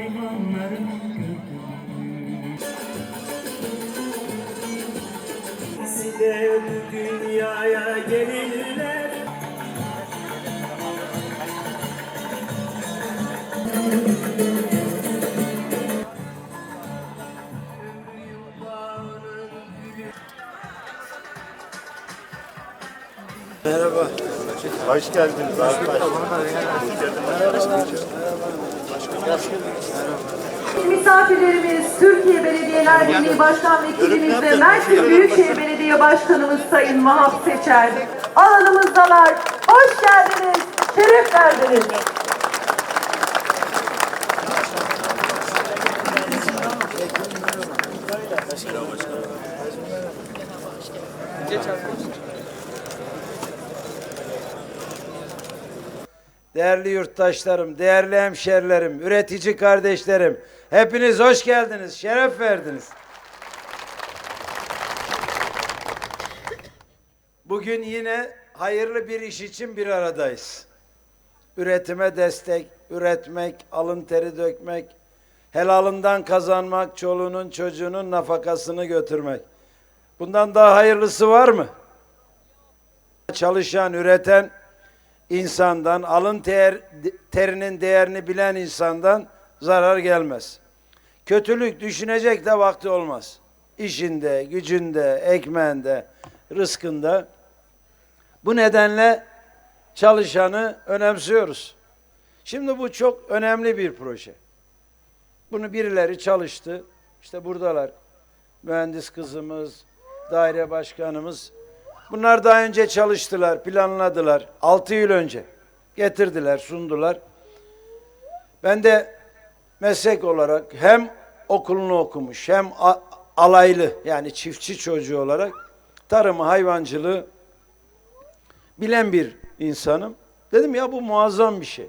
hayvanların. Hepsi de bu dünyaya gelirler. Ömrü yılların gülü Merhaba. Hoş geldiniz Misafirlerimiz Türkiye Belediyeler Birliği Başkan Vekilimiz ve Mersin Büyükşehir Belediye Başkanımız Sayın Vahap Seçer. Alanımızdalar. Hoş geldiniz. Şeref verdiniz. Değerli yurttaşlarım, değerli hemşerilerim, üretici kardeşlerim, hepiniz hoş geldiniz, şeref verdiniz. Bugün yine hayırlı bir iş için bir aradayız. Üretime destek, üretmek, alın teri dökmek, helalından kazanmak, çoluğunun çocuğunun nafakasını götürmek. Bundan daha hayırlısı var mı? Çalışan, üreten insandan, alın ter, terinin değerini bilen insandan zarar gelmez. Kötülük düşünecek de vakti olmaz. İşinde, gücünde, ekmeğinde, rızkında. Bu nedenle çalışanı önemsiyoruz. Şimdi bu çok önemli bir proje. Bunu birileri çalıştı. İşte buradalar. Mühendis kızımız, daire başkanımız. Bunlar daha önce çalıştılar, planladılar. Altı yıl önce getirdiler, sundular. Ben de meslek olarak hem okulunu okumuş hem alaylı yani çiftçi çocuğu olarak tarımı, hayvancılığı bilen bir insanım. Dedim ya bu muazzam bir şey.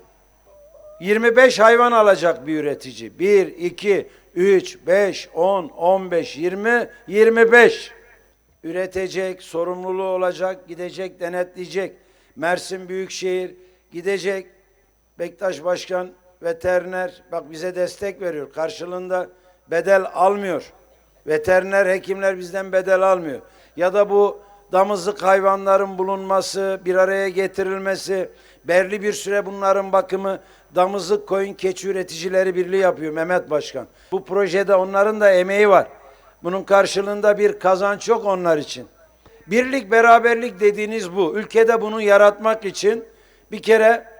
25 hayvan alacak bir üretici. 1, 2, 3, 5, 10, 15, 20, 25. Üretecek, sorumluluğu olacak, gidecek, denetleyecek. Mersin Büyükşehir gidecek. Bektaş Başkan veteriner bak bize destek veriyor. Karşılığında bedel almıyor. Veteriner hekimler bizden bedel almıyor. Ya da bu damızlık hayvanların bulunması, bir araya getirilmesi, belli bir süre bunların bakımı Damızlık Koyun Keçi Üreticileri Birliği yapıyor Mehmet Başkan. Bu projede onların da emeği var. Bunun karşılığında bir kazanç yok onlar için. Birlik, beraberlik dediğiniz bu. Ülkede bunu yaratmak için bir kere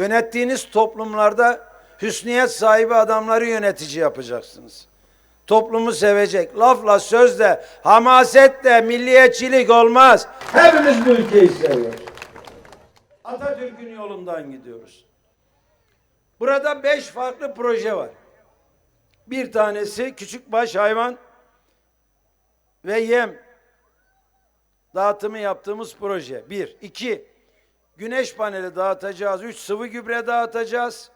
yönettiğiniz toplumlarda hüsniyet sahibi adamları yönetici yapacaksınız. Toplumu sevecek. Lafla, sözle, hamasetle, milliyetçilik olmaz. Hepimiz bu ülkeyi seviyoruz. Atatürk'ün yolundan gidiyoruz. Burada beş farklı proje var. Bir tanesi küçükbaş hayvan ve yem dağıtımı yaptığımız proje. Bir. iki Güneş paneli dağıtacağız. Üç. Sıvı gübre dağıtacağız.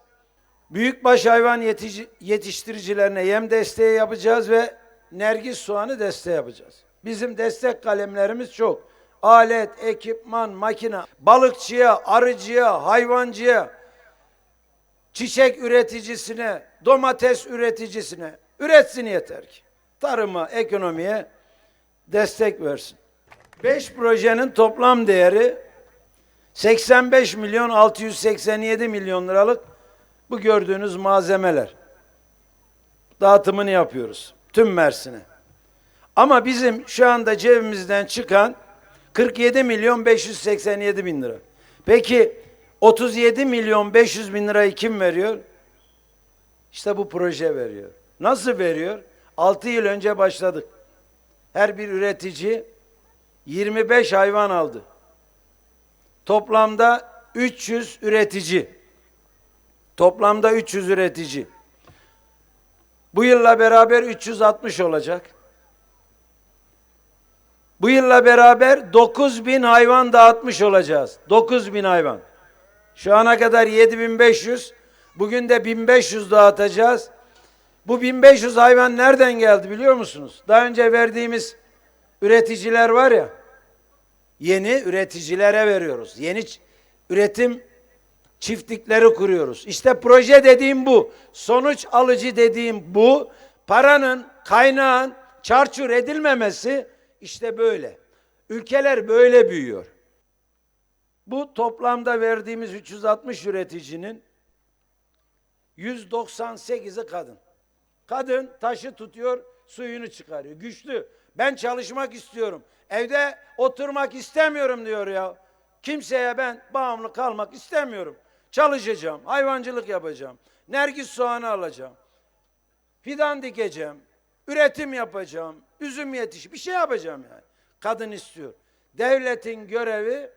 Büyükbaş hayvan yetici- yetiştiricilerine yem desteği yapacağız ve nergis soğanı desteği yapacağız. Bizim destek kalemlerimiz çok. Alet, ekipman, makine, balıkçıya, arıcıya, hayvancıya, çiçek üreticisine, domates üreticisine üretsin yeter ki. Tarıma, ekonomiye destek versin. Beş projenin toplam değeri 85 milyon 687 milyon liralık bu gördüğünüz malzemeler. Dağıtımını yapıyoruz tüm Mersin'e. Ama bizim şu anda cebimizden çıkan 47 milyon 587 bin lira. Peki 37 milyon 500 bin lirayı kim veriyor? İşte bu proje veriyor. Nasıl veriyor? 6 yıl önce başladık. Her bir üretici 25 hayvan aldı. Toplamda 300 üretici. Toplamda 300 üretici. Bu yılla beraber 360 olacak. Bu yılla beraber 9000 hayvan dağıtmış olacağız. 9000 hayvan. Şu ana kadar 7500, bugün de 1500 dağıtacağız. Bu 1500 hayvan nereden geldi biliyor musunuz? Daha önce verdiğimiz üreticiler var ya, yeni üreticilere veriyoruz. Yeni üretim çiftlikleri kuruyoruz. İşte proje dediğim bu. Sonuç alıcı dediğim bu. Paranın, kaynağın çarçur edilmemesi işte böyle. Ülkeler böyle büyüyor. Bu toplamda verdiğimiz 360 üreticinin 198'i kadın. Kadın taşı tutuyor, suyunu çıkarıyor. Güçlü. Ben çalışmak istiyorum. Evde oturmak istemiyorum diyor ya. Kimseye ben bağımlı kalmak istemiyorum. Çalışacağım, hayvancılık yapacağım. Nergis soğanı alacağım. Fidan dikeceğim. Üretim yapacağım. Üzüm yetiş, bir şey yapacağım yani. Kadın istiyor. Devletin görevi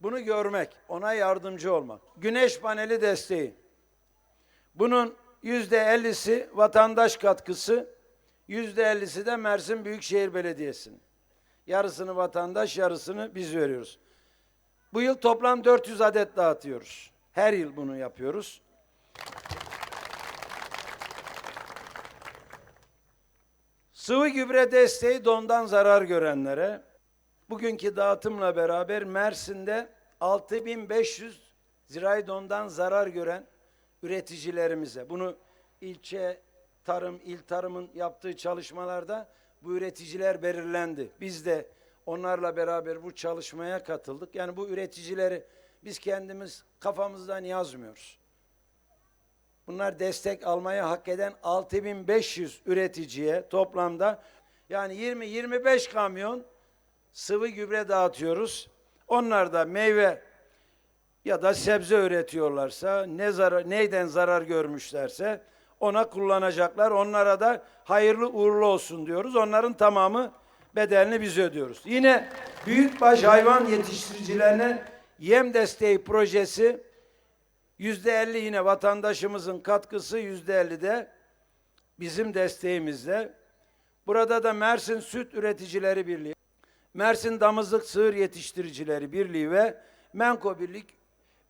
bunu görmek, ona yardımcı olmak. Güneş paneli desteği. Bunun yüzde ellisi vatandaş katkısı, yüzde ellisi de Mersin Büyükşehir Belediyesi'nin. Yarısını vatandaş, yarısını biz veriyoruz. Bu yıl toplam 400 adet dağıtıyoruz. Her yıl bunu yapıyoruz. Sıvı gübre desteği dondan zarar görenlere. Bugünkü dağıtımla beraber Mersin'de 6500 zirai dondan zarar gören üreticilerimize. Bunu ilçe tarım, il tarımın yaptığı çalışmalarda bu üreticiler belirlendi. Biz de onlarla beraber bu çalışmaya katıldık. Yani bu üreticileri biz kendimiz kafamızdan yazmıyoruz. Bunlar destek almaya hak eden 6500 üreticiye toplamda yani 20-25 kamyon sıvı gübre dağıtıyoruz. Onlar da meyve ya da sebze üretiyorlarsa, ne zarar, neyden zarar görmüşlerse ona kullanacaklar. Onlara da hayırlı uğurlu olsun diyoruz. Onların tamamı bedelini biz ödüyoruz. Yine büyükbaş hayvan yetiştiricilerine yem desteği projesi yüzde elli yine vatandaşımızın katkısı yüzde elli de bizim desteğimizle. Burada da Mersin Süt Üreticileri Birliği, Mersin Damızlık Sığır Yetiştiricileri Birliği ve Menko Birlik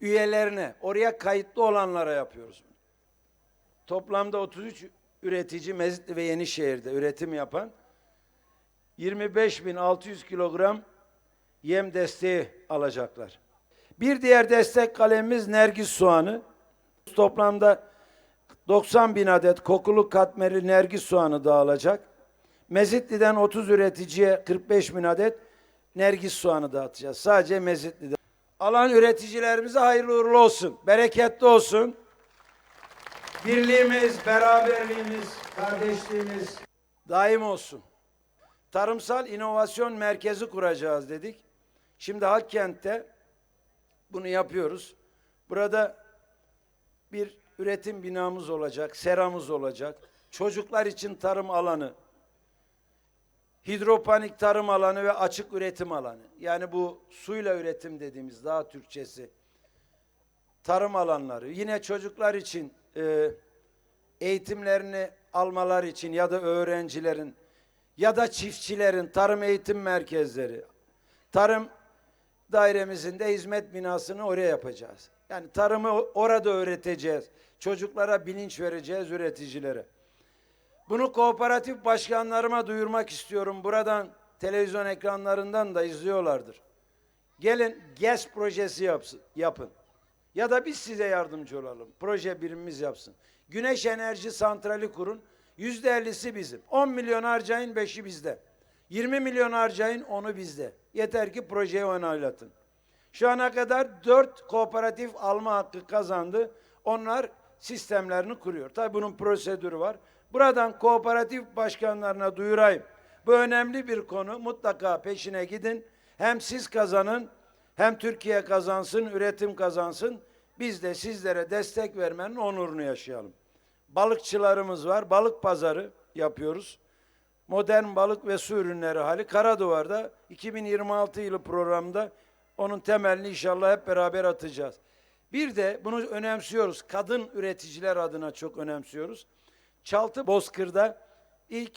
üyelerine, oraya kayıtlı olanlara yapıyoruz. Toplamda 33 üretici Mezitli ve Yenişehir'de üretim yapan 25.600 kilogram yem desteği alacaklar. Bir diğer destek kalemimiz Nergis soğanı. Toplamda 90 bin adet kokulu katmerli Nergis soğanı dağılacak. Mezitli'den 30 üreticiye 45 bin adet Nergis soğanı dağıtacağız. Sadece Mezitli'de. Alan üreticilerimize hayırlı uğurlu olsun. Bereketli olsun. Birliğimiz, beraberliğimiz, kardeşliğimiz daim olsun. Tarımsal İnovasyon Merkezi kuracağız dedik. Şimdi Hakkent'te bunu yapıyoruz. Burada bir üretim binamız olacak, seramız olacak. Çocuklar için tarım alanı, hidropanik tarım alanı ve açık üretim alanı. Yani bu suyla üretim dediğimiz daha Türkçesi. Tarım alanları. Yine çocuklar için e, eğitimlerini almalar için ya da öğrencilerin ya da çiftçilerin tarım eğitim merkezleri, tarım dairemizin de hizmet binasını oraya yapacağız. Yani tarımı orada öğreteceğiz. Çocuklara bilinç vereceğiz üreticilere. Bunu kooperatif başkanlarıma duyurmak istiyorum. Buradan televizyon ekranlarından da izliyorlardır. Gelin GES projesi yapsın, yapın. Ya da biz size yardımcı olalım. Proje birimimiz yapsın. Güneş enerji santrali kurun. Yüzde ellisi bizim. 10 milyon harcayın, beşi bizde. 20 milyon harcayın, onu bizde. Yeter ki projeyi onaylatın. Şu ana kadar dört kooperatif alma hakkı kazandı. Onlar sistemlerini kuruyor. Tabi bunun prosedürü var. Buradan kooperatif başkanlarına duyurayım. Bu önemli bir konu. Mutlaka peşine gidin. Hem siz kazanın, hem Türkiye kazansın, üretim kazansın. Biz de sizlere destek vermenin onurunu yaşayalım. Balıkçılarımız var. Balık pazarı yapıyoruz. Modern balık ve su ürünleri hali Karaduvar'da 2026 yılı programda onun temelini inşallah hep beraber atacağız. Bir de bunu önemsiyoruz. Kadın üreticiler adına çok önemsiyoruz. Çaltı Bozkır'da ilk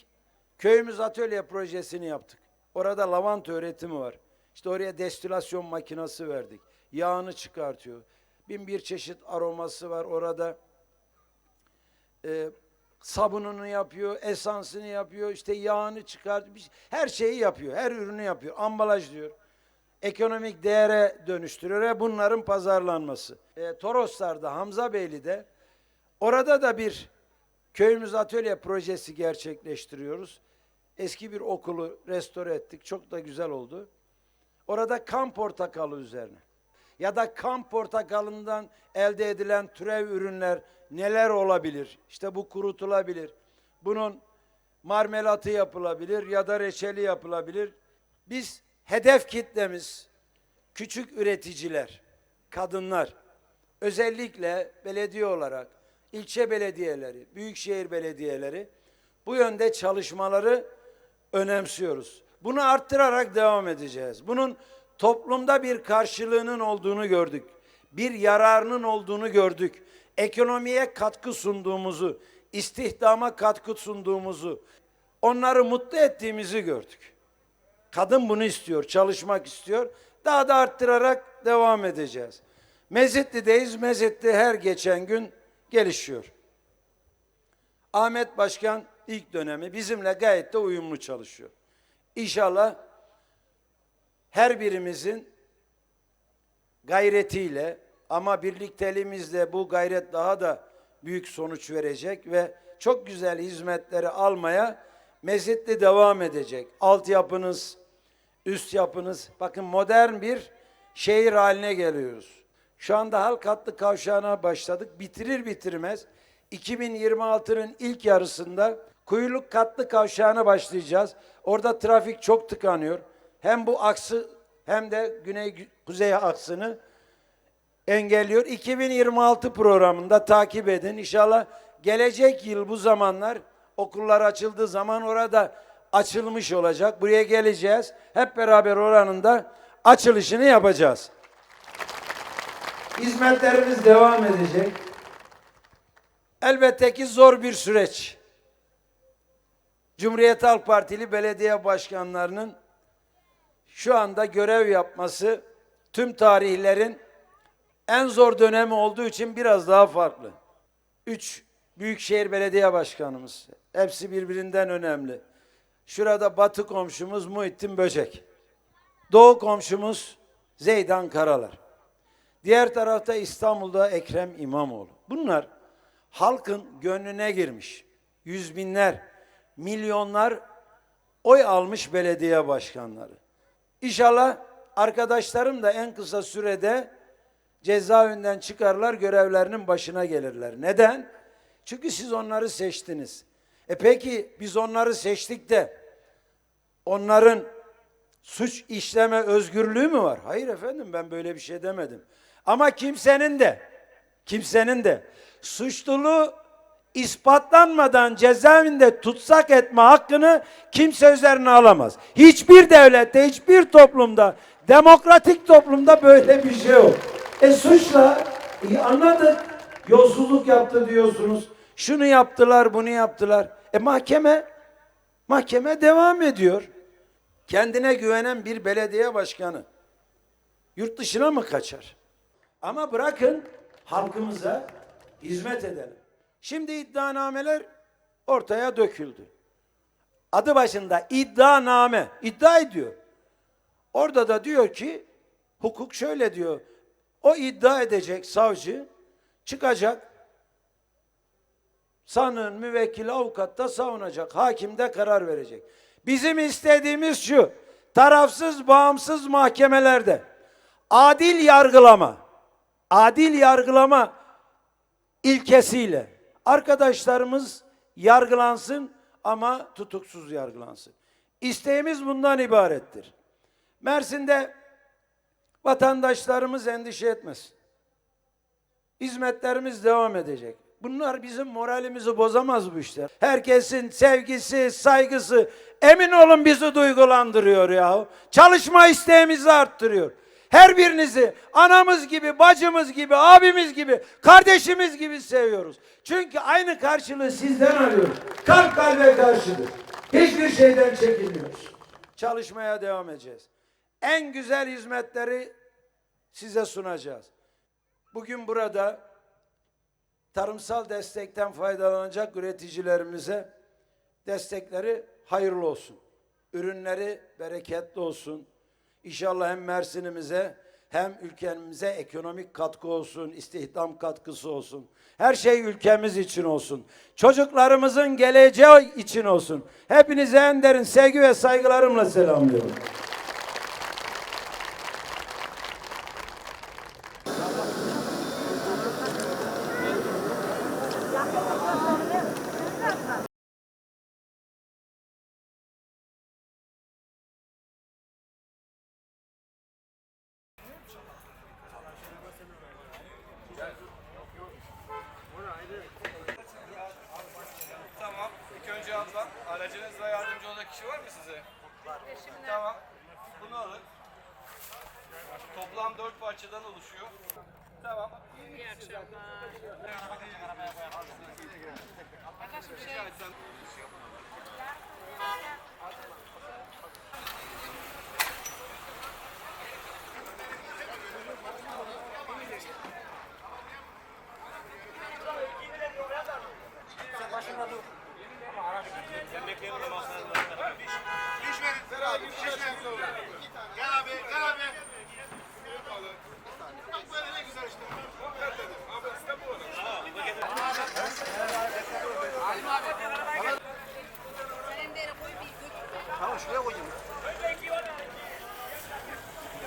köyümüz atölye projesini yaptık. Orada lavanta üretimi var. İşte oraya destilasyon makinesi verdik. Yağını çıkartıyor. Bin bir çeşit aroması var orada. Ee, sabununu yapıyor, esansını yapıyor, işte yağını çıkartıyor. Her şeyi yapıyor, her ürünü yapıyor. Ambalaj diyor. ekonomik değere dönüştürüyor ve bunların pazarlanması. E, Toroslar'da, Hamza Beyli'de orada da bir köyümüz atölye projesi gerçekleştiriyoruz. Eski bir okulu restore ettik. Çok da güzel oldu. Orada kan portakalı üzerine ya da kan portakalından elde edilen türev ürünler neler olabilir? İşte bu kurutulabilir. Bunun marmelatı yapılabilir ya da reçeli yapılabilir. Biz hedef kitlemiz küçük üreticiler, kadınlar, özellikle belediye olarak ilçe belediyeleri, büyükşehir belediyeleri bu yönde çalışmaları önemsiyoruz. Bunu arttırarak devam edeceğiz. Bunun toplumda bir karşılığının olduğunu gördük. Bir yararının olduğunu gördük. Ekonomiye katkı sunduğumuzu, istihdama katkı sunduğumuzu, onları mutlu ettiğimizi gördük. Kadın bunu istiyor, çalışmak istiyor. Daha da arttırarak devam edeceğiz. Mezitli'deyiz. Mezitli her geçen gün gelişiyor. Ahmet Başkan ilk dönemi bizimle gayet de uyumlu çalışıyor. İnşallah her birimizin gayretiyle ama birlikteliğimizle bu gayret daha da büyük sonuç verecek ve çok güzel hizmetleri almaya mezitli devam edecek. Altyapınız, üst yapınız, bakın modern bir şehir haline geliyoruz. Şu anda halk hatlı kavşağına başladık. Bitirir bitirmez 2026'nın ilk yarısında Kuyuluk katlı kavşağına başlayacağız. Orada trafik çok tıkanıyor. Hem bu aksı hem de güney kuzey aksını engelliyor. 2026 programında takip edin. İnşallah gelecek yıl bu zamanlar okullar açıldığı zaman orada açılmış olacak. Buraya geleceğiz. Hep beraber oranın da açılışını yapacağız. Hizmetlerimiz devam edecek. Elbette ki zor bir süreç. Cumhuriyet Halk Partili belediye başkanlarının şu anda görev yapması tüm tarihlerin en zor dönemi olduğu için biraz daha farklı. Üç Büyükşehir Belediye Başkanımız. Hepsi birbirinden önemli. Şurada batı komşumuz Muhittin Böcek. Doğu komşumuz Zeydan Karalar. Diğer tarafta İstanbul'da Ekrem İmamoğlu. Bunlar halkın gönlüne girmiş. Yüz binler, milyonlar oy almış belediye başkanları. İnşallah arkadaşlarım da en kısa sürede cezaevinden çıkarlar, görevlerinin başına gelirler. Neden? Çünkü siz onları seçtiniz. E peki biz onları seçtik de onların suç işleme özgürlüğü mü var? Hayır efendim ben böyle bir şey demedim. Ama kimsenin de kimsenin de suçluluğu ispatlanmadan cezaevinde tutsak etme hakkını kimse üzerine alamaz. Hiçbir devlette, hiçbir toplumda, demokratik toplumda böyle bir şey yok. E suçla e, anladık. Yolsuzluk yaptı diyorsunuz. Şunu yaptılar, bunu yaptılar. E mahkeme mahkeme devam ediyor. Kendine güvenen bir belediye başkanı yurt dışına mı kaçar? Ama bırakın halkımıza hizmet edelim. Şimdi iddianameler ortaya döküldü. Adı başında iddianame, iddia ediyor. Orada da diyor ki, hukuk şöyle diyor, o iddia edecek savcı çıkacak, sanığın müvekkili avukat da savunacak, hakim de karar verecek. Bizim istediğimiz şu, tarafsız, bağımsız mahkemelerde adil yargılama, adil yargılama ilkesiyle arkadaşlarımız yargılansın ama tutuksuz yargılansın. İsteğimiz bundan ibarettir. Mersin'de vatandaşlarımız endişe etmesin. Hizmetlerimiz devam edecek. Bunlar bizim moralimizi bozamaz bu işler. Herkesin sevgisi, saygısı emin olun bizi duygulandırıyor ya. Çalışma isteğimizi arttırıyor. Her birinizi anamız gibi, bacımız gibi, abimiz gibi, kardeşimiz gibi seviyoruz. Çünkü aynı karşılığı sizden arıyoruz. Kalp kalbe karşıdır. Hiçbir şeyden çekinmiyoruz. Çalışmaya devam edeceğiz. En güzel hizmetleri size sunacağız. Bugün burada tarımsal destekten faydalanacak üreticilerimize destekleri hayırlı olsun. Ürünleri bereketli olsun. İnşallah hem Mersin'imize hem ülkemize ekonomik katkı olsun, istihdam katkısı olsun. Her şey ülkemiz için olsun. Çocuklarımızın geleceği için olsun. Hepinize en derin sevgi ve saygılarımla selamlıyorum. Tamam. İlk önce abla, aracınızla yardımcı olacak kişi var mı size? Var. Tamam. Bunu alın. Parçadan oluşuyor. Tamam. İyi akşamlar. Rica etsem.